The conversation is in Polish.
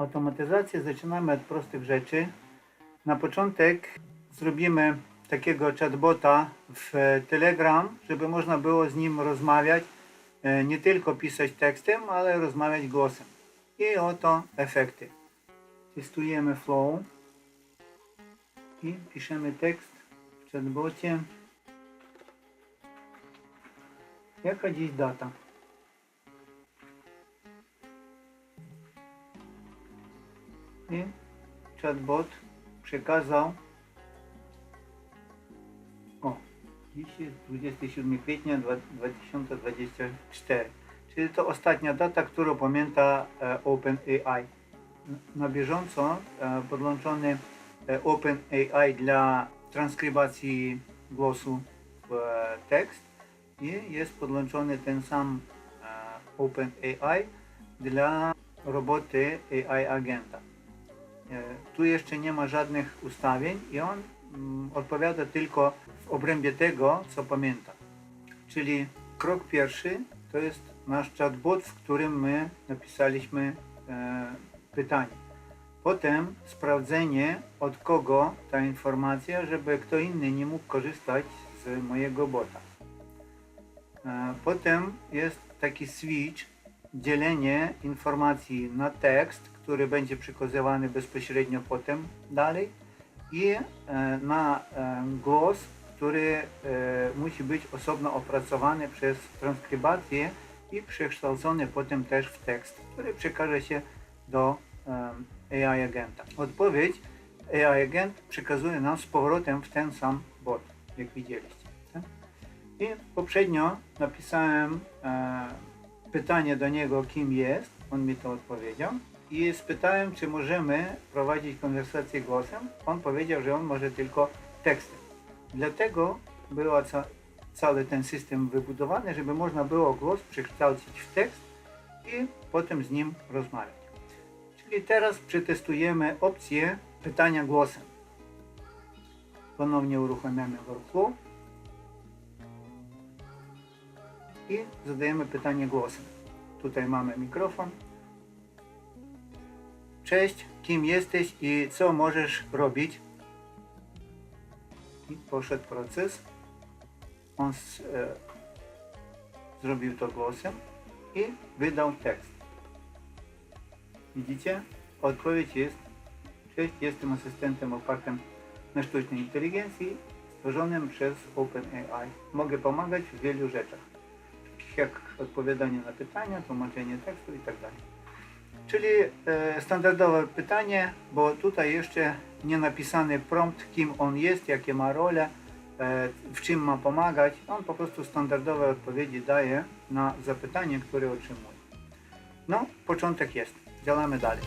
Automatyzację zaczynamy od prostych rzeczy. Na początek zrobimy takiego chatbota w Telegram, żeby można było z nim rozmawiać, e, nie tylko pisać tekstem, ale rozmawiać głosem. I oto efekty. Testujemy flow i piszemy tekst w chatbocie. Jaka dziś data? I chatbot przekazał o, dziś jest 27 kwietnia dwa- 2024 czyli to ostatnia data, którą pamięta e, OpenAI. Na bieżąco e, podłączony e, OpenAI dla transkrybacji głosu w tekst i jest podłączony ten sam OpenAI dla roboty AI agenta. E, Tu jeszcze nie ma żadnych ustawień i on mm, odpowiada tylko w obrębie tego, co pamięta. Czyli krok pierwszy to jest nasz chatbot, w którym my napisaliśmy e, pytanie. Potem sprawdzenie od kogo ta informacja, żeby kto inny nie mógł korzystać z mojego bota. E, Potem jest taki switch, dzielenie informacji na tekst, który będzie przekazywany bezpośrednio potem dalej i e, na e, głos, który e, musi być osobno opracowany przez transkrybację i przekształcony potem też w tekst, który przekaże się do AI agenta. Odpowiedź AI agent przekazuje nam z powrotem w ten sam bot, jak widzieliście. I poprzednio napisałem pytanie do niego, kim jest. On mi to odpowiedział. I spytałem, czy możemy prowadzić konwersację głosem. On powiedział, że on może tylko tekstem. Dlatego był ca cały ten system wybudowany, żeby można było głos przekształcić w tekst i potem z nim rozmawiać. Czyli teraz przetestujemy opcję pytania głosem. Ponownie uruchamiamy workflow i zadajemy pytanie głosem. Tutaj mamy mikrofon. Cześć, kim jesteś i co możesz robić? I poszedł proces. On s- e, zrobił to głosem i wydał tekst. Widzicie? Odpowiedź jest Cześć, jestem asystentem opartym na sztucznej inteligencji stworzonym przez OpenAI. Mogę pomagać w wielu rzeczach, takich jak odpowiadanie na pytania, tłumaczenie tekstu itd. Czyli e, standardowe pytanie, bo tutaj jeszcze nie napisany prompt, kim on jest, jakie ma role, e, w czym ma pomagać. On po prostu standardowe odpowiedzi daje na zapytanie, które otrzymuje. No, początek jest. Działamy dalej.